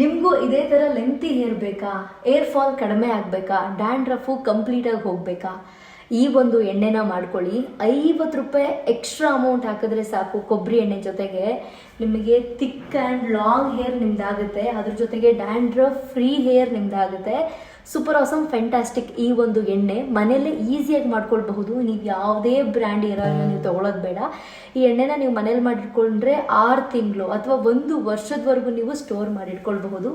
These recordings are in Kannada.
ನಿಮಗೂ ಇದೇ ಥರ ಲೆಂತಿ ಹೇರ್ ಬೇಕಾ? ಏರ್ ಫಾಲ್ ಕಡಿಮೆ ಆಗಬೇಕಾ? ಡ್ಯಾಂಡ್ರಫು ಕಂಪ್ಲೀಟಾಗಿ ಹೋಗಬೇಕಾ? ಈ ಒಂದು ಎಣ್ಣೆನ ಮಾಡ್ಕೊಳ್ಳಿ. ಐವತ್ತು ರೂಪಾಯಿ ಎಕ್ಸ್ಟ್ರಾ ಅಮೌಂಟ್ ಹಾಕಿದ್ರೆ ಸಾಕು ಕೊಬ್ಬರಿ ಎಣ್ಣೆ ಜೊತೆಗೆ. ನಿಮಗೆ ಥಿಕ್ ಆ್ಯಂಡ್ ಲಾಂಗ್ ಹೇರ್ ನಿಮ್ದಾಗುತ್ತೆ. ಅದ್ರ ಜೊತೆಗೆ ಡ್ಯಾಂಡ್ರಫ್ ಫ್ರೀ ಹೇರ್ ನಿಮ್ದಾಗುತ್ತೆ. ಸೂಪರ್ ಆಸಮ್ ಫ್ಯಾಂಟಾಸ್ಟಿಕ್ ಈ ಒಂದು ಎಣ್ಣೆ ಮನೆಯಲ್ಲೇ ಈಸಿಯಾಗಿ ಮಾಡ್ಕೊಳ್ಬಹುದು. ನೀವು ಯಾವುದೇ ಬ್ರ್ಯಾಂಡ್ ಇರೋಲ್ಲ ನೀವು ತಗೊಳ್ಳೋದು ಬೇಡ. ಈ ಎಣ್ಣೆನ ನೀವು ಮನೇಲಿ ಮಾಡಿಟ್ಕೊಂಡ್ರೆ ಆರು ತಿಂಗಳು ಅಥವಾ ಒಂದು ವರ್ಷದವರೆಗೂ ನೀವು ಸ್ಟೋರ್ ಮಾಡಿಟ್ಕೊಳ್ಬಹುದು.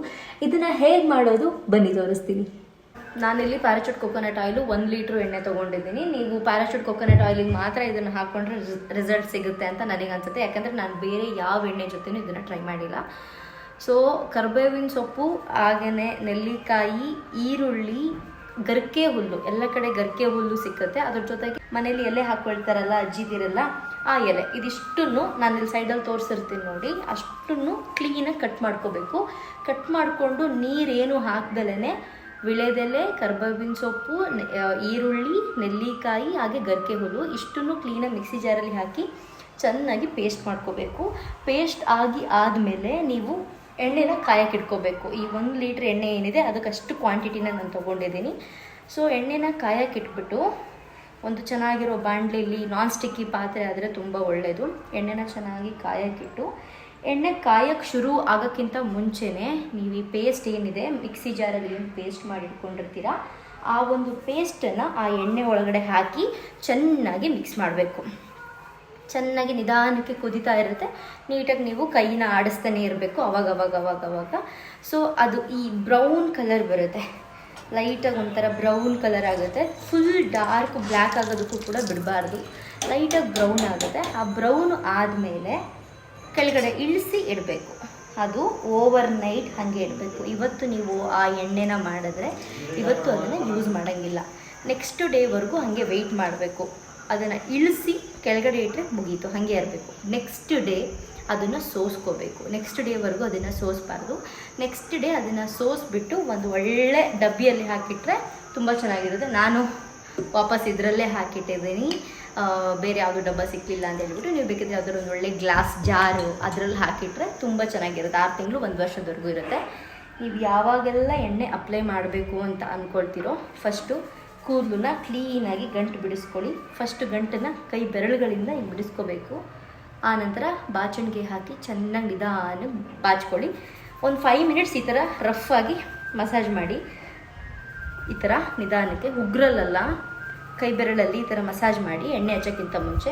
ಇದನ್ನು ಹೇಗೆ ಮಾಡೋದು? ಬನ್ನಿ, ತೋರಿಸ್ತೀನಿ. ನಾನಿಲ್ಲಿ ಪ್ಯಾರಾಚೂಟ್ ಕೊಕೊನಟ್ ಆಯಿಲು ಒಂದು ಲೀಟ್ರ್ ಎಣ್ಣೆ ತೊಗೊಂಡಿದ್ದೀನಿ. ನೀವು ಪ್ಯಾರಾಚೂಟ್ ಕೊಕೊನಟ್ ಆಯಿಲಿಗೆ ಮಾತ್ರ ಇದನ್ನು ಹಾಕ್ಕೊಂಡ್ರೆ ರಿಸಲ್ಟ್ ಸಿಗುತ್ತೆ ಅಂತ ನನಗೆ ಅನ್ಸುತ್ತೆ ಯಾಕಂದರೆ ನಾನು ಬೇರೆ ಯಾವ ಎಣ್ಣೆ ಜೊತೆನೂ ಇದನ್ನು ಟ್ರೈ ಮಾಡಿಲ್ಲ. ಸೊ ಕರ್ಬೇವಿನ ಸೊಪ್ಪು ಹಾಗೆಯೇ ನೆಲ್ಲಿಕಾಯಿ, ಈರುಳ್ಳಿ, ಗರ್ಕೆ ಹುಲ್ಲು. ಎಲ್ಲ ಕಡೆ ಗರ್ಕೆ ಹುಲ್ಲು ಸಿಕ್ಕುತ್ತೆ. ಅದ್ರ ಜೊತೆಗೆ ಮನೇಲಿ ಎಲೆ ಹಾಕೊಳ್ತಾರಲ್ಲ ಅಜ್ಜಿದಿರಲ್ಲ ಆ ಎಲೆ. ಇದಿಷ್ಟನ್ನು ನಾನು ಇಲ್ಲಿ ಸೈಡಲ್ಲಿ ತೋರಿಸಿರ್ತೀನಿ ನೋಡಿ. ಅಷ್ಟನ್ನು ಕ್ಲೀನಾಗಿ ಕಟ್ ಮಾಡ್ಕೋಬೇಕು. ಕಟ್ ಮಾಡಿಕೊಂಡು ನೀರೇನು ಹಾಕ್ದಲೇ ವಿಳೆದೆಲೆ, ಕರ್ಬೇವಿನ ಸೊಪ್ಪು ಈರುಳ್ಳಿ, ನೆಲ್ಲಿಕಾಯಿ, ಹಾಗೆ ಗರ್ಕೆ ಹುಲ್ಲು ಇಷ್ಟನ್ನು ಕ್ಲೀನಾಗಿ ಮಿಕ್ಸಿ ಜಾರಲ್ಲಿ ಹಾಕಿ ಚೆನ್ನಾಗಿ ಪೇಸ್ಟ್ ಮಾಡ್ಕೋಬೇಕು. ಪೇಸ್ಟ್ ಆಗಿ ಆದಮೇಲೆ ನೀವು ಎಣ್ಣೆನ ಕಾಯಕ್ಕೆ ಇಟ್ಕೋಬೇಕು. ಈ ಒಂದು ಲೀಟ್ರ್ ಎಣ್ಣೆ ಏನಿದೆ ಅದಕ್ಕಷ್ಟು ಕ್ವಾಂಟಿಟಿನ ನಾನು ತೊಗೊಂಡಿದ್ದೀನಿ. ಸೊ ಎಣ್ಣೆನ ಕಾಯಕ್ಕೆ ಇಟ್ಬಿಟ್ಟು ಒಂದು ಚೆನ್ನಾಗಿರೋ ಬಾಣಲೆಯಲ್ಲಿ ನಾನ್ ಸ್ಟಿಕ್ಕಿ ಪಾತ್ರೆ ಆದರೆ ತುಂಬ ಒಳ್ಳೆಯದು ಎಣ್ಣೆನ ಚೆನ್ನಾಗಿ ಕಾಯಕ್ಕಿಟ್ಟು ಎಣ್ಣೆ ಕಾಯಕ್ಕೆ ಶುರು ಆಗೋಕ್ಕಿಂತ ಮುಂಚೆನೇ ನೀವು ಈ ಪೇಸ್ಟ್ ಏನಿದೆ ಮಿಕ್ಸಿ ಜಾರಲ್ಲಿ ಏನು ಪೇಸ್ಟ್ ಮಾಡಿ ಇಟ್ಕೊಂಡಿರ್ತೀರ, ಆ ಒಂದು ಪೇಸ್ಟನ್ನು ಆ ಎಣ್ಣೆ ಒಳಗಡೆ ಹಾಕಿ ಚೆನ್ನಾಗಿ ಮಿಕ್ಸ್ ಮಾಡಬೇಕು. ಚೆನ್ನಾಗಿ ನಿಧಾನಕ್ಕೆ ಕುದೀತಾ ಇರುತ್ತೆ. ನೀಟಾಗಿ ನೀವು ಕೈನ ಆಡಿಸ್ತಾನೆ ಇರಬೇಕು ಅವಾಗ ಅವಾಗ ಅವಾಗ ಅವಾಗ. ಸೊ ಅದು ಈ ಬ್ರೌನ್ ಕಲರ್ ಬರುತ್ತೆ. ಲೈಟಾಗಿ ಒಂಥರ ಬ್ರೌನ್ ಕಲರ್ ಆಗುತ್ತೆ. ಫುಲ್ ಡಾರ್ಕ್ ಬ್ಲ್ಯಾಕ್ ಆಗೋದಕ್ಕೂ ಕೂಡ ಬಿಡಬಾರ್ದು. ಲೈಟಾಗಿ ಬ್ರೌನ್ ಆಗುತ್ತೆ. ಆ ಬ್ರೌನ್ ಆದಮೇಲೆ ಕೆಳಗಡೆ ಇಳಿಸಿ ಇಡಬೇಕು. ಅದು ಓವರ್ ನೈಟ್ ಹಾಗೆ ಇಡಬೇಕು. ಇವತ್ತು ನೀವು ಆ ಎಣ್ಣೆನ ಮಾಡಿದ್ರೆ ಇವತ್ತು ಅದನ್ನು ಯೂಸ್ ಮಾಡೋಂಗಿಲ್ಲ. ನೆಕ್ಸ್ಟ್ ಡೇವರೆಗೂ ಹಾಗೆ ವೆಯ್ಟ್ ಮಾಡಬೇಕು. ಅದನ್ನು ಇಳಿಸಿ ಕೆಳಗಡೆ ಇಟ್ಟರೆ ಮುಗೀತು, ಹಾಗೆ ಇರಬೇಕು. ನೆಕ್ಸ್ಟ್ ಡೇ ಅದನ್ನು ಸೋಸ್ಕೋಬೇಕು. ನೆಕ್ಸ್ಟ್ ಡೇವರೆಗೂ ಅದನ್ನು ಸೋಸಬಾರ್ದು. ನೆಕ್ಸ್ಟ್ ಡೇ ಅದನ್ನು ಸೋಸ್ಬಿಟ್ಟು ಒಂದು ಒಳ್ಳೆ ಡಬ್ಬಿಯಲ್ಲಿ ಹಾಕಿಟ್ರೆ ತುಂಬ ಚೆನ್ನಾಗಿರುತ್ತೆ. ನಾನು ವಾಪಸ್ ಇದರಲ್ಲೇ ಹಾಕಿಟ್ಟಿದ್ದೀನಿ. ಬೇರೆ ಯಾವುದು ಡಬ್ಬ ಸಿಕ್ಕಲಿಲ್ಲ ಅಂತ ಹೇಳ್ಬಿಟ್ಟು ನೀವು ಬೇಕಿದ್ರೆ ಯಾವುದಾದ್ರು ಒಂದು ಒಳ್ಳೆ ಗ್ಲಾಸ್ ಜಾರು ಅದರಲ್ಲಿ ಹಾಕಿಟ್ರೆ ತುಂಬ ಚೆನ್ನಾಗಿರುತ್ತೆ. ಆರು ತಿಂಗಳು ಒಂದು ವರ್ಷದವರೆಗೂ ಇರುತ್ತೆ. ನೀವು ಯಾವಾಗೆಲ್ಲ ಎಣ್ಣೆ ಅಪ್ಲೈ ಮಾಡಬೇಕು ಅಂತ ಅಂದ್ಕೊಳ್ತೀರೋ ಫಸ್ಟು ಕೂದಲನ್ನ ಕ್ಲೀನಾಗಿ ಗಂಟು ಬಿಡಿಸ್ಕೊಳ್ಳಿ. ಫಸ್ಟ್ ಗಂಟನ್ನು ಕೈ ಬೆರಳುಗಳಿಂದ ಹಿಂಗೆ ಬಿಡಿಸ್ಕೋಬೇಕು. ಆನಂತರ ಬಾಚಣಿಗೆ ಹಾಕಿ ಚೆನ್ನಾಗಿ ನಿಧಾನ ಬಾಚ್ಕೊಳ್ಳಿ. ಒಂದು ಫೈವ್ ಮಿನಿಟ್ಸ್ ಈ ಥರ ರಫ್ ಆಗಿ ಮಸಾಜ್ ಮಾಡಿ. ಈ ಥರ ನಿಧಾನಕ್ಕೆ ಉಗ್ರಲ್ಲ ಕೈ ಬೆರಳಲ್ಲಿ ಈ ಥರ ಮಸಾಜ್ ಮಾಡಿ, ಎಣ್ಣೆ ಹಚ್ಚೋಕ್ಕಿಂತ ಮುಂಚೆ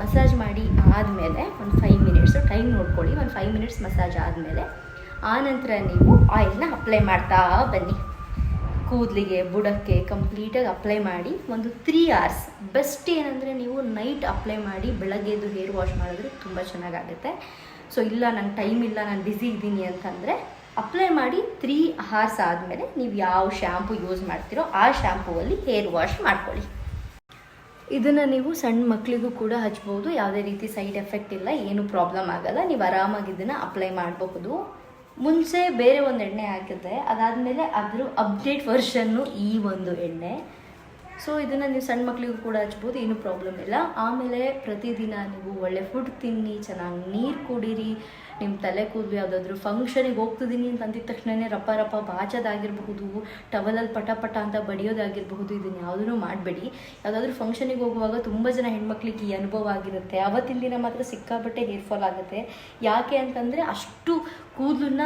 ಮಸಾಜ್ ಮಾಡಿ ಆದಮೇಲೆ ಒಂದು ಫೈವ್ ಮಿನಿಟ್ಸು ಟೈಮ್ ನೋಡ್ಕೊಳ್ಳಿ. ಒಂದು ಫೈವ್ ಮಿನಿಟ್ಸ್ ಮಸಾಜ್ ಆದಮೇಲೆ ಆನಂತರ ನೀವು ಆಯಿಲ್ನ ಅಪ್ಲೈ ಮಾಡ್ತಾ ಬನ್ನಿ. ಕೂದಲಿಗೆ, ಬುಡಕ್ಕೆ ಕಂಪ್ಲೀಟಾಗಿ ಅಪ್ಲೈ ಮಾಡಿ ಒಂದು ತ್ರೀ ಅವರ್ಸ್ ಬೆಸ್ಟ್ ಏನಂದರೆ ನೀವು ನೈಟ್ ಅಪ್ಲೈ ಮಾಡಿ ಬೆಳಗ್ಗೆದ್ದು ಹೇರ್ ವಾಶ್ ಮಾಡಿದ್ರೆ ತುಂಬ ಚೆನ್ನಾಗಾಗುತ್ತೆ. ಸೊ ಇಲ್ಲ, ನಂಗೆ ಟೈಮ್ ಇಲ್ಲ, ನಾನು ಬ್ಯುಸಿ ಇದ್ದೀನಿ ಅಂತಂದರೆ ಅಪ್ಲೈ ಮಾಡಿ ತ್ರೀ ಅವರ್ಸ್ ಆದಮೇಲೆ ನೀವು ಯಾವ ಶ್ಯಾಂಪು ಯೂಸ್ ಮಾಡ್ತೀರೋ ಆ ಶ್ಯಾಂಪೂವಲ್ಲಿ ಹೇರ್ ವಾಶ್ ಮಾಡ್ಕೊಳ್ಳಿ. ಇದನ್ನು ನೀವು ಸಣ್ಣ ಮಕ್ಕಳಿಗೂ ಕೂಡ ಹಚ್ಬೋದು. ಯಾವುದೇ ರೀತಿ ಸೈಡ್ ಎಫೆಕ್ಟ್ ಇಲ್ಲ, ಏನು ಪ್ರಾಬ್ಲಮ್ ಆಗಲ್ಲ. ನೀವು ಆರಾಮಾಗಿ ಇದನ್ನು ಅಪ್ಲೈ ಮಾಡಬಹುದು. ಮುಂಚೆ ಬೇರೆ ಒಂದು ಎಣ್ಣೆ ಹಾಕಿದ್ದೆ ಅದಾದಮೇಲೆ ಅದರ ಅಪ್ಡೇಟ್ ವರ್ಷನ್ನು ಈ ಒಂದು ಎಣ್ಣೆ. ಸೊ ಇದನ್ನು ನೀವು ಸಣ್ಣ ಮಕ್ಕಳಿಗೂ ಕೂಡ ಹಚ್ಬೋದು, ಏನೂ ಪ್ರಾಬ್ಲಮ್ ಇಲ್ಲ. ಆಮೇಲೆ ಪ್ರತಿದಿನ ನೀವು ಒಳ್ಳೆ ಫುಡ್ ತಿನ್ನಿ, ಚೆನ್ನಾಗಿ ನೀರು ಕುಡೀರಿ. ನಿಮ್ಮ ತಲೆ ಕೂದಲು ಯಾವುದಾದ್ರೂ ಫಂಕ್ಷನಿಗೆ ಹೋಗ್ತಿದ್ದೀನಿ ಅಂತ ಅಂದಿದ ತಕ್ಷಣವೇ ರಪ್ಪ ರಪ್ಪ ಬಾಚೋದಾಗಿರಬಹುದು ಟವಲಲ್ಲಿ ಪಟ ಪಟ ಅಂತ ಬಡಿಯೋದಾಗಿರಬಹುದು ಇದನ್ನು ಯಾವುದೂ ಮಾಡಬೇಡಿ. ಯಾವುದಾದ್ರೂ ಫಂಕ್ಷನಿಗೆ ಹೋಗುವಾಗ ತುಂಬ ಜನ ಹೆಣ್ಮಕ್ಳಿಗೆ ಈ ಅನುಭವ ಆಗಿರುತ್ತೆ. ಅವತ್ತಿನ ದಿನ ಮಾತ್ರ ಸಿಕ್ಕಾಪಟ್ಟೆ ಹೇರ್ ಫಾಲ್ ಆಗುತ್ತೆ. ಯಾಕೆ ಅಂತಂದರೆ ಅಷ್ಟು ಕೂದಲನ್ನ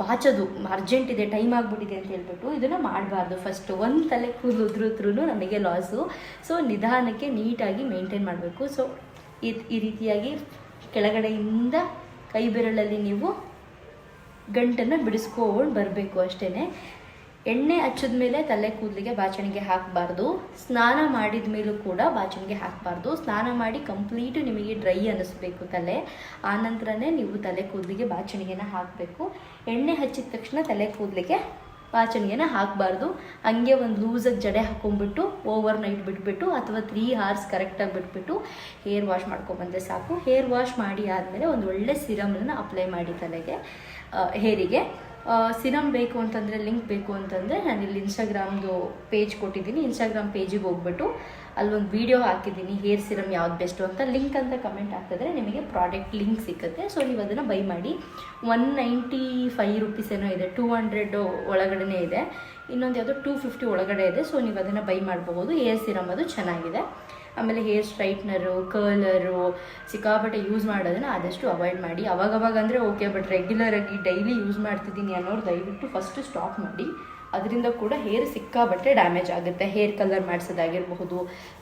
ಬಾಚೋದು ಅರ್ಜೆಂಟ್ ಇದೆ ಟೈಮ್ ಆಗಿಬಿಟ್ಟಿದೆ ಅಂತ ಹೇಳ್ಬಿಟ್ಟು ಇದನ್ನು ಮಾಡಬಾರ್ದು ಫಸ್ಟು ಒಂದು ತಲೆ ಕೂದಲು ಉದ್ರೂ ನಮಗೆ ಲಾಸು ಸೊ ನಿಧಾನಕ್ಕೆ ನೀಟಾಗಿ ಮೇಂಟೈನ್ ಮಾಡಬೇಕು. ಸೊ ಈ ಈ ರೀತಿಯಾಗಿ ಕೆಳಗಡೆಯಿಂದ ಕೈ ಬೆರಳಲ್ಲಿ ನೀವು ಗಂಟನ್ನು ಬಿಡಿಸ್ಕೊಂಡು ಬರಬೇಕು ಅಷ್ಟೇ ಎಣ್ಣೆ ಹಚ್ಚಿದ ಮೇಲೆ ತಲೆ ಕೂದಲಿಗೆ ಬಾಚಣಿಗೆ ಹಾಕಬಾರ್ದು. ಸ್ನಾನ ಮಾಡಿದ ಮೇಲೂ ಕೂಡ ಬಾಚಣಿಗೆ ಹಾಕಬಾರ್ದು. ಸ್ನಾನ ಮಾಡಿ ಕಂಪ್ಲೀಟ್ ನಿಮಗೆ ಡ್ರೈ ಅನ್ನಿಸ್ಬೇಕು ತಲೆ. ಆನಂತರನೇ ನೀವು ತಲೆ ಕೂದಲಿಗೆ ಬಾಚಣಿಗೆನ ಹಾಕಬೇಕು. ಎಣ್ಣೆ ಹಚ್ಚಿದ ತಕ್ಷಣ ತಲೆ ಕೂದಲಿಗೆ ಬಾಚಣಿಗೆನ ಹಾಕಬಾರ್ದು. ಹಂಗೆ ಒಂದು ಲೂಸಾಗಿ ಜಡೆ ಹಾಕೊಂಡ್ಬಿಟ್ಟು ಓವರ್ ನೈಟ್ ಬಿಟ್ಬಿಟ್ಟು ಅಥವಾ ತ್ರೀ ಅವರ್ಸ್ ಕರೆಕ್ಟಾಗಿ ಬಿಟ್ಬಿಟ್ಟು ಹೇರ್ ವಾಶ್ ಮಾಡ್ಕೊಬಂದೆ ಸಾಕು. ಹೇರ್ ವಾಶ್ ಮಾಡಿ ಆದಮೇಲೆ ಒಂದು ಒಳ್ಳೆ ಸಿರಮನ್ನು ಅಪ್ಲೈ ಮಾಡಿ ತಲೆಗೆ ಹೇರಿಗೆ ಸಿರಮ್ ಬೇಕು ಅಂತಂದರೆ ಲಿಂಕ್ ಬೇಕು ಅಂತಂದರೆ ನಾನು ಇಲ್ಲಿ ಇನ್ಸ್ಟಾಗ್ರಾಮ್ದು ಪೇಜ್ ಕೊಟ್ಟಿದ್ದೀನಿ. ಇನ್ಸ್ಟಾಗ್ರಾಮ್ ಪೇಜಿಗೆ ಹೋಗ್ಬಿಟ್ಟು ಅಲ್ಲೊಂದು ವಿಡಿಯೋ ಹಾಕಿದ್ದೀನಿ ಹೇರ್ ಸಿರಮ್ ಯಾವ್ದು ಬೆಸ್ಟು ಅಂತ ಲಿಂಕ್ ಅಂತ ಕಮೆಂಟ್ ಹಾಕಿದ್ರೆ ನಿಮಗೆ ಪ್ರಾಡಕ್ಟ್ ಲಿಂಕ್ ಸಿಗುತ್ತೆ. ಸೊ ನೀವು ಅದನ್ನು ಬೈ ಮಾಡಿ ಒನ್ ನೈಂಟಿ ಫೈವ್ ರುಪೀಸ್ ಏನೋ ಇದೆ ಟೂ ಹಂಡ್ರೆಡ್ ಒಳಗಡೆ ಇದೆ. ಇನ್ನೊಂದು ಯಾವುದೋ ಟೂ ಫಿಫ್ಟಿ ಒಳಗಡೆ ಇದೆ. ಸೊ ನೀವು ಅದನ್ನು ಬೈ ಮಾಡ್ಬೋದು. ಹೇರ್ ಸಿರಮ್ ಅದು ಚೆನ್ನಾಗಿದೆ. ಆಮೇಲೆ ಹೇರ್ ಸ್ಟ್ರೈಟ್ನರು ಕರ್ಲರು ಸಿಕ್ಕಾಪಟ್ಟೆ ಯೂಸ್ ಮಾಡೋದನ್ನು ಆದಷ್ಟು ಅವಾಯ್ಡ್ ಮಾಡಿ. ಅವಾಗವಾಗ ಅಂದರೆ ಓಕೆ ಬಟ್ ರೆಗ್ಯುಲರಾಗಿ ಡೈಲಿ ಯೂಸ್ ಮಾಡ್ತಿದ್ದೀನಿ ಅನ್ನೋರು ದಯವಿಟ್ಟು ಫಸ್ಟು ಸ್ಟಾಪ್ ಮಾಡಿ. ಅದರಿಂದ ಕೂಡ ಹೇರ್ ಸಿಕ್ಕಾಬಟ್ಟೆ ಡ್ಯಾಮೇಜ್ ಆಗುತ್ತೆ. ಹೇರ್ ಕಲರ್ ಮಾಡಿಸೋದಾಗಿರಬಹುದು,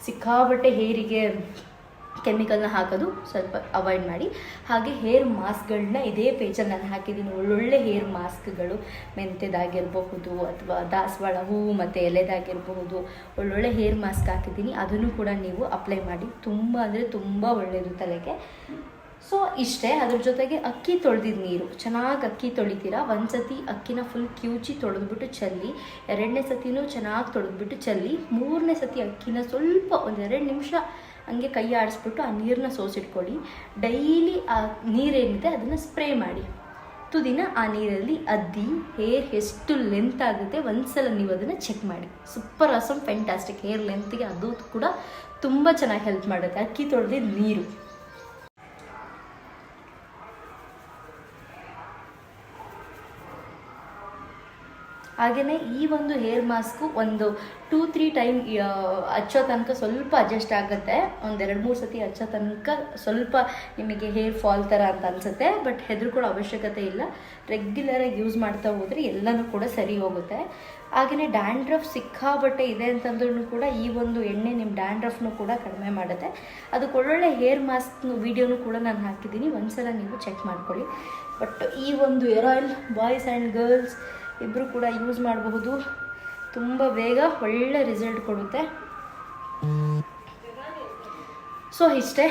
ಸಿಕ್ಕಾಬಟ್ಟೆ ಹೇರಿಗೆ ಕೆಮಿಕಲ್ನ ಹಾಕೋದು ಸ್ವಲ್ಪ ಅವಾಯ್ಡ್ ಮಾಡಿ. ಹಾಗೆ ಹೇರ್ ಮಾಸ್ಕ್ಗಳನ್ನ ಇದೇ ಪೇಜಲ್ಲಿ ನಾನು ಹಾಕಿದ್ದೀನಿ. ಒಳ್ಳೊಳ್ಳೆ ಹೇರ್ ಮಾಸ್ಕ್ಗಳು ಮೆಂತೆದಾಗಿರಬಹುದು ಅಥವಾ ದಾಸವಾಳ ಹೂವು ಮತ್ತು ಎಲೆದಾಗಿರಬಹುದು. ಒಳ್ಳೊಳ್ಳೆ ಹೇರ್ ಮಾಸ್ಕ್ ಹಾಕಿದ್ದೀನಿ. ಅದನ್ನು ಕೂಡ ನೀವು ಅಪ್ಲೈ ಮಾಡಿ. ತುಂಬ ಅಂದರೆ ತುಂಬ ಒಳ್ಳೆಯದು ತಲೆಗೆ. ಸೊ ಇಷ್ಟೇ, ಅದ್ರ ಜೊತೆಗೆ ಅಕ್ಕಿ ತೊಳೆದಿದ್ದ ನೀರು. ಚೆನ್ನಾಗಿ ಅಕ್ಕಿ ತೊಳಿತೀರಾ? ಒಂದು ಸತಿ ಅಕ್ಕಿನ ಫುಲ್ ಕಿವುಚಿ ತೊಳೆದ್ಬಿಟ್ಟು ಚೆಲ್ಲಿ, ಎರಡನೇ ಸತಿನೂ ಚೆನ್ನಾಗಿ ತೊಳೆದ್ಬಿಟ್ಟು ಚೆಲ್ಲಿ, ಮೂರನೇ ಸತಿ ಅಕ್ಕಿನ ಸ್ವಲ್ಪ ಒಂದು ಎರಡು ನಿಮಿಷ ಹಂಗೆ ಕೈ ಆಡಿಸ್ಬಿಟ್ಟು ಆ ನೀರನ್ನ ಸೋಸಿಟ್ಕೊಳ್ಳಿ. ಡೈಲಿ ಆ ನೀರೇನಿದೆ ಅದನ್ನು ಸ್ಪ್ರೇ ಮಾಡಿ. ತುದಿನ ಆ ನೀರಲ್ಲಿ ಅದ್ದಿ, ಹೇರ್ ಎಷ್ಟು ಲೆಂತ್ ಆಗುತ್ತೆ ಒಂದ್ಸಲ ನೀವು ಅದನ್ನು ಚೆಕ್ ಮಾಡಿ. ಸೂಪರ್ ಅಸಮ್ ಫ್ಯಾಂಟಾಸ್ಟಿಕ್ ಹೇರ್ ಲೆಂತ್ಗೆ ಅದು ಕೂಡ ತುಂಬ ಚೆನ್ನಾಗಿ ಹೆಲ್ಪ್ ಮಾಡುತ್ತೆ, ಅಕ್ಕಿ ತೊಳೆದಿದ್ದ ನೀರು. ಹಾಗೆಯೇ ಈ ಒಂದು ಹೇರ್ ಮಾಸ್ಕು ಒಂದು ಟೂ ತ್ರೀ ಟೈಮ್ ಹಚ್ಚೋ ತನಕ ಸ್ವಲ್ಪ ಅಡ್ಜಸ್ಟ್ ಆಗುತ್ತೆ. ಒಂದೆರಡು ಮೂರು ಸತಿ ಹಚ್ಚೋ ತನಕ ಸ್ವಲ್ಪ ನಿಮಗೆ ಹೇರ್ ಫಾಲ್ ಥರ ಅಂತ ಅನಿಸುತ್ತೆ. ಬಟ್ ಹೆದರ್ಕೊಳ್ಳೋ ಅವಶ್ಯಕತೆ ಇಲ್ಲ. ರೆಗ್ಯುಲರಾಗಿ ಯೂಸ್ ಮಾಡ್ತಾ ಹೋದರೆ ಎಲ್ಲನೂ ಕೂಡ ಸರಿ ಹೋಗುತ್ತೆ. ಹಾಗೆಯೇ ಡ್ಯಾಂಡ್ರಫ್ ಸಿಕ್ಕಾಬಟ್ಟೆ ಇದೆ ಅಂತಂದ್ರೂ ಕೂಡ ಈ ಒಂದು ಎಣ್ಣೆ ನಿಮ್ಮ ಡ್ಯಾಂಡ್ರಫ್ನು ಕೂಡ ಕಡಿಮೆ ಮಾಡುತ್ತೆ. ಅದಕ್ಕೆ ಒಳ್ಳೊಳ್ಳೆ ಹೇರ್ ಮಾಸ್ಕ್ ವೀಡಿಯೋನು ಕೂಡ ನಾನು ಹಾಕಿದ್ದೀನಿ. ಒಂದ್ಸಲ ನೀವು ಚೆಕ್ ಮಾಡ್ಕೊಳ್ಳಿ. ಬಟ್ ಈ ಒಂದು hair oil boys and girls ಇಬ್ಬರು ಕೂಡ ಯೂಸ್ ಮಾಡಬಹುದು. ತುಂಬ ಬೇಗ ಒಳ್ಳೆ ರಿಸಲ್ಟ್ ಕೊಡುತ್ತೆ. ಸೊ ಇಷ್ಟೇ.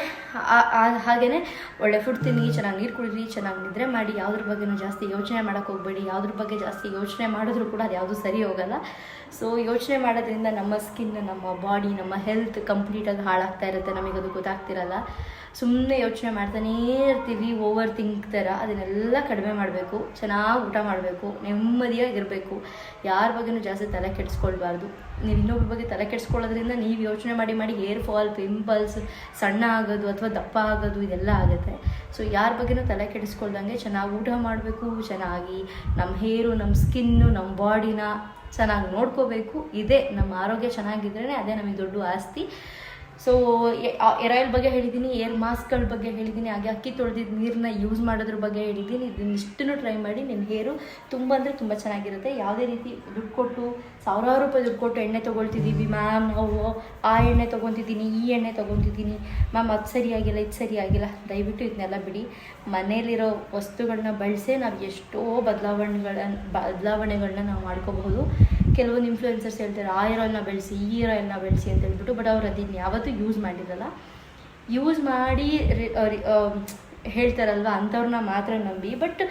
ಹಾಗೆಯೇ ಒಳ್ಳೆ ಫುಡ್ ತಿನ್ನಿ ಚೆನ್ನಾಗಿ ನೀರು ಕುಡಿರಿ, ಚೆನ್ನಾಗಿ ನಿದ್ರೆ ಮಾಡಿ. ಯಾವುದ್ರ ಬಗ್ಗೆನೂ ಜಾಸ್ತಿ ಯೋಚನೆ ಮಾಡೋಕ್ಕೆ ಹೋಗಬೇಡಿ. ಯಾವುದ್ರ ಬಗ್ಗೆ ಜಾಸ್ತಿ ಯೋಚನೆ ಮಾಡಿದ್ರೂ ಕೂಡ ಅದು ಯಾವುದು ಸರಿ ಹೋಗಲ್ಲ. ಸೊ ಯೋಚನೆ ಮಾಡೋದ್ರಿಂದ ನಮ್ಮ ಸ್ಕಿನ್ ನಮ್ಮ ಬಾಡಿ ನಮ್ಮ ಹೆಲ್ತ್ ಕಂಪ್ಲೀಟಾಗಿ ಹಾಳಾಗ್ತಾ ಇರುತ್ತೆ. ನಮಗೆ ಅದು ಗೊತ್ತಾಗ್ತಿರಲ್ಲ. ಸುಮ್ಮನೆ ಯೋಚನೆ ಮಾಡ್ತಾನೇ ಇರ್ತೀವಿ ಓವರ್ ಥಿಂಕ್ ಥರ ಅದನ್ನೆಲ್ಲ ಕಡಿಮೆ ಮಾಡಬೇಕು. ಚೆನ್ನಾಗಿ ಊಟ ಮಾಡಬೇಕು. ನೆಮ್ಮದಿಯಾಗಿರಬೇಕು ಯಾರ ಬಗ್ಗೆನೂ ಜಾಸ್ತಿ ತಲೆ ಕೆಡಿಸ್ಕೊಳ್ಬಾರ್ದು. ನೀವು ಇನ್ನೊಬ್ಬರ ಬಗ್ಗೆ ತಲೆ ಕೆಡಿಸ್ಕೊಳ್ಳೋದ್ರಿಂದ ನೀವು ಯೋಚನೆ ಮಾಡಿ ಮಾಡಿ ಹೇರ್ ಫಾಲ್ ಪಿಂಪಲ್ಸ್ ಸಣ್ಣ ಆಗೋದು ಅಥವಾ ದಪ್ಪ ಆಗೋದು, ಇದೆಲ್ಲ ಆಗುತ್ತೆ. ಸೊ ಯಾರ ಬಗ್ಗೆನೂ ತಲೆ ಕೆಡಿಸ್ಕೊಳ್ದಂಗೆ ಚೆನ್ನಾಗಿ ಊಟ ಮಾಡಬೇಕು, ಚೆನ್ನಾಗಿ ನಮ್ಮ ಹೇರು ನಮ್ಮ ಸ್ಕಿನ್ನು ನಮ್ಮ ಬಾಡಿನ ಚೆನ್ನಾಗಿ ನೋಡ್ಕೋಬೇಕು. ಇದೇ ನಮ್ಮ ಆರೋಗ್ಯ ಚೆನ್ನಾಗಿದ್ರೇ ಅದೇ ನಮಗೆ ದೊಡ್ಡ ಆಸ್ತಿ. ಸೊ ಎರಾಯಿಲ್ ಬಗ್ಗೆ ಹೇಳಿದ್ದೀನಿ ಏರ್ ಮಾಸ್ಕ್ಗಳ ಬಗ್ಗೆ ಹೇಳಿದ್ದೀನಿ ಹಾಗೆ ಅಕ್ಕಿ ತೊಳೆದಿದ್ದ ನೀರನ್ನ ಯೂಸ್ ಮಾಡೋದ್ರ ಬಗ್ಗೆ ಹೇಳಿದ್ದೀನಿ ಇದನ್ನಿಷ್ಟನ್ನು ಟ್ರೈ ಮಾಡಿ ನಿಮ್ಮ ಹೇರು ತುಂಬ ಅಂದರೆ ತುಂಬ ಚೆನ್ನಾಗಿರುತ್ತೆ. ಯಾವುದೇ ರೀತಿ ದುಡ್ಡು ಕೊಟ್ಟು, ಸಾವಿರಾರು ರೂಪಾಯಿ ದುಡ್ಡು ಕೊಟ್ಟು ಎಣ್ಣೆ ತೊಗೊಳ್ತಿದ್ದೀವಿ ಮ್ಯಾಮ್ ನಾವು ಆ ಎಣ್ಣೆ ತೊಗೊತಿದ್ದೀನಿ, ಈ ಎಣ್ಣೆ ತೊಗೊತಿದ್ದೀನಿ. ಮ್ಯಾಮ್ ಅದು ಸರಿಯಾಗಿಲ್ಲ ಇದು ಸರಿಯಾಗಿಲ್ಲ ದಯವಿಟ್ಟು ಇದನ್ನೆಲ್ಲ ಬಿಡಿ. ಮನೇಲಿರೋ ವಸ್ತುಗಳನ್ನ ಬಳಸೇ ನಾವು ಎಷ್ಟೋ ಬದಲಾವಣೆಗಳನ್ನ ಬದಲಾವಣೆಗಳನ್ನ ನಾವು ಮಾಡ್ಕೋಬಹುದು. ಕೆಲವೊಂದು ಇನ್ಫ್ಲೂಯೆನ್ಸರ್ಸ್ ಹೇಳ್ತಾರೆ, ಆ ಏರ್ ಆಯಿಲ್ನ ಬೆಳೆಸಿ, ಈ ಆಯಿಲ್ನ ಬೆಳೆಸಿ ಅಂತ ಹೇಳ್ಬಿಟ್ಟು ಬಟ್ ಅವ್ರು ಅದನ್ನು ಯಾವತ್ತೂ ಯೂಸ್ ಮಾಡಿರಲ್ಲ. ಯೂಸ್ ಮಾಡಿ ಹೇಳ್ತಾರಲ್ವ, ಅಂಥವ್ರನ್ನ ಮಾತ್ರ ನಂಬಿ. ಬಟ್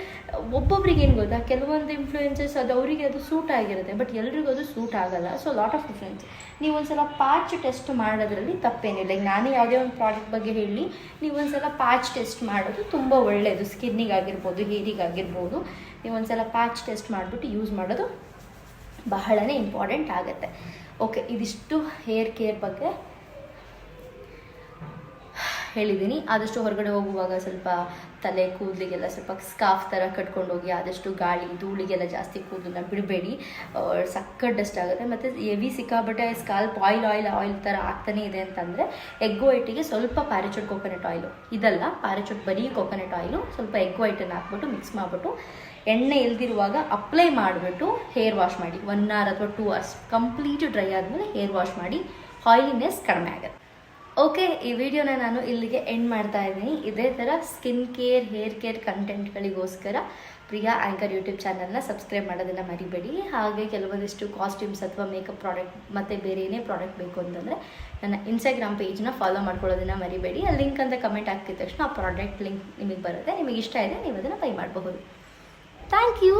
ಒಬ್ಬೊಬ್ರಿಗೆ ಏನು ಗೊತ್ತಾ, ಕೆಲವೊಂದು ಇನ್ಫ್ಲೂಯೆನ್ಸಸ್ ಅದು ಅವರಿಗೆ ಅದು ಸೂಟ್ ಆಗಿರುತ್ತೆ ಬಟ್ ಎಲ್ರಿಗೂ ಅದು ಸೂಟ್ ಆಗಲ್ಲ. ಸೊ ಲಾಟ್ ಆಫ್ ಡಿಫ್ರೆನ್ಸ್ ನೀವು ಒಂದ್ಸಲ ಪ್ಯಾಚ್ ಟೆಸ್ಟ್ ಮಾಡೋದ್ರಲ್ಲಿ ತಪ್ಪೇನಿಲ್ಲ. ಈಗ ನಾನೇ ಯಾವುದೇ ಒಂದು ಪ್ರಾಡಕ್ಟ್ ಬಗ್ಗೆ ಹೇಳಿ, ನೀವು ಒಂದ್ಸಲ ಪ್ಯಾಚ್ ಟೆಸ್ಟ್ ಮಾಡೋದು ತುಂಬ ಒಳ್ಳೆಯದು ಸ್ಕಿನ್ನಿಗಾಗಿರ್ಬೋದು ಹೇರಿಗಾಗಿರ್ಬೋದು ನೀವು ಒಂದ್ಸಲ ಪ್ಯಾಚ್ ಟೆಸ್ಟ್ ಮಾಡಿಬಿಟ್ಟು ಯೂಸ್ ಮಾಡೋದು ಬಹಳನೇ ಇಂಪಾರ್ಟೆಂಟ್ ಆಗುತ್ತೆ. ಓಕೆ ಇದಿಷ್ಟು ಹೇರ್ ಕೇರ್ ಬಗ್ಗೆ. ಹೇಳಿದ್ದೀನಿ. ಆದಷ್ಟು ಹೊರಗಡೆ ಹೋಗುವಾಗ ಸ್ವಲ್ಪ ತಲೆ ಕೂದಲಿಗೆಲ್ಲ ಸ್ವಲ್ಪ ಸ್ಕಾಫ್ ಥರ ಕಟ್ಕೊಂಡು ಹೋಗಿ ಆದಷ್ಟು ಗಾಳಿ, ಧೂಳಿಗೆಲ್ಲ ಜಾಸ್ತಿ ಕೂದಲನ್ನ ಬಿಡಬೇಡಿ. ಸಕ್ಕ ಡಸ್ಟ್ ಆಗುತ್ತೆ ಮತ್ತು ಎವಿ ಸಿಕ್ಕಾಬಟ್ಟೆ ಸ್ಕಾಲ್ಪ್ ಆಯಿಲ್ ಆಯಿಲ್ ಆಯಿಲ್ ಥರ ಆಗ್ತಾನೆ ಇದೆ ಅಂತಂದರೆ ಎಗ್ ವೈಟಿಗೆ ಸ್ವಲ್ಪ ಪ್ಯಾರಚೂಟ್ ಕೊಕೊನಟ್ ಆಯಿಲು ಇದಲ್ಲ ಪ್ಯಾರಚೂಟ್ ಬರೀ ಕೊಕೊನಟ್ ಆಯಿಲು ಸ್ವಲ್ಪ ಎಗ್ ವೈಟನ್ನು ಹಾಕ್ಬಿಟ್ಟು ಮಿಕ್ಸ್ ಮಾಡಿಬಿಟ್ಟು ಎಣ್ಣೆ ಇಲ್ದಿರುವಾಗ ಅಪ್ಲೈ ಮಾಡಿಬಿಟ್ಟು ಹೇರ್ ವಾಶ್ ಮಾಡಿ. ಒನ್ ಅವರ್ ಅಥವಾ ಟೂ ಅವರ್ಸ್ ಕಂಪ್ಲೀಟ್ ಡ್ರೈ ಆದಮೇಲೆ ಹೇರ್ ವಾಶ್ ಮಾಡಿ. ಆಯಿಲಿನೆಸ್ ಕಡಿಮೆ ಆಗುತ್ತೆ. ಓಕೆ ಈ ವಿಡಿಯೋನ ನಾನು ಇಲ್ಲಿಗೆ ಎಂಡ್ ಮಾಡ್ತಾ ಇದ್ದೀನಿ. ಇದೇ ಥರ ಸ್ಕಿನ್ ಕೇರ್ ಹೇರ್ ಕೇರ್ ಕಂಟೆಂಟ್ಗಳಿಗೋಸ್ಕರ ಪ್ರಿಯಾ ಆ್ಯಂಕರ್ ಯೂಟ್ಯೂಬ್ ಚಾನಲ್ನ ಸಬ್ಸ್ಕ್ರೈಬ್ ಮಾಡೋದನ್ನು ಮರಿಬೇಡಿ. ಹಾಗೆ ಕೆಲವೊಂದಿಷ್ಟು ಕಾಸ್ಟ್ಯೂಮ್ಸ್ ಅಥವಾ ಮೇಕಪ್ ಪ್ರಾಡಕ್ಟ್ ಮತ್ತು ಬೇರೆ ಏನೇ ಪ್ರಾಡಕ್ಟ್ ಬೇಕು ಅಂತಂದರೆ ನನ್ನ ಇನ್ಸ್ಟಾಗ್ರಾಮ್ ಪೇಜ್ನ ಫಾಲೋ ಮಾಡ್ಕೊಳ್ಳೋದನ್ನು ಮರಿಬೇಡಿ. ಆ ಲಿಂಕ್ ಅಂತ ಕಮೆಂಟ್ ಹಾಕಿದ ತಕ್ಷಣ ಆ ಪ್ರಾಡಕ್ಟ್ ಲಿಂಕ್ ನಿಮಗೆ ಬರುತ್ತೆ. ನಿಮಗೆ ಇಷ್ಟ ಇದೆ, ನೀವು ಅದನ್ನು ಬೈ ಮಾಡಬಹುದು. Thank you